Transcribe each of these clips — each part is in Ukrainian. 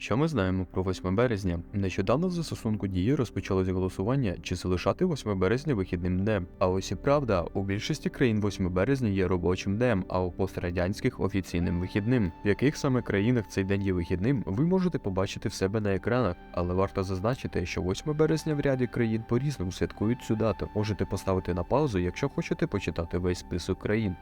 Що ми знаємо про 8 березня? Нещодавно в застосунку дії розпочалось голосування, чи залишати 8 березня вихідним днем. А ось і правда, у більшості країн 8 березня є робочим днем, а у пострадянських офіційним вихідним. В яких саме країнах цей день є вихідним, ви можете побачити в себе на екранах, але варто зазначити, що 8 березня в ряді країн по-різному святкують цю дату. Можете поставити на паузу, якщо хочете почитати весь список країн.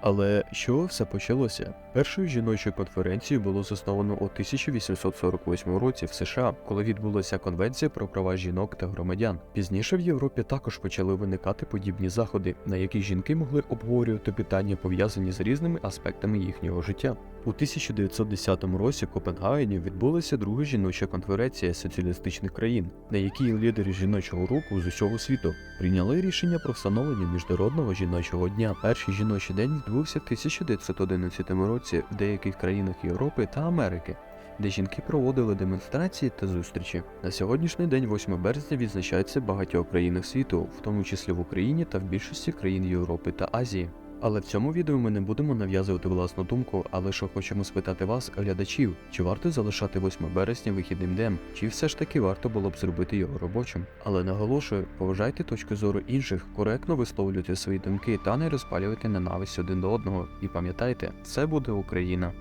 Але що все почалося? Першою жіночою конференцією було засновано у 1848 році в США, коли відбулася конвенція про права жінок та громадян. Пізніше в Європі також почали виникати подібні заходи, на яких жінки могли обговорювати питання пов'язані з різними аспектами їхнього життя. У 1910 році в Копенгагені відбулася друга жіноча конференція соціалістичних країн, на якій лідери жіночого руху з усього світу прийняли рішення про встановлення міжнародного жіночого дня. Перший жіночий день відбувся в 1911 році в деяких країнах Європи та Америки. Де жінки проводили демонстрації та зустрічі. На сьогоднішній день, 8 березня, відзначається багатьох країнах світу, в тому числі в Україні та в більшості країн Європи та Азії. Але в цьому відео ми не будемо нав'язувати власну думку, а лише хочемо спитати вас, глядачів, чи варто залишати 8 березня вихідним днем, чи все ж таки варто було б зробити його робочим. Але наголошую, поважайте точку зору інших, коректно висловлюйте свої думки та не розпалюйте ненависть один до одного. І пам'ятайте, це буде Україна.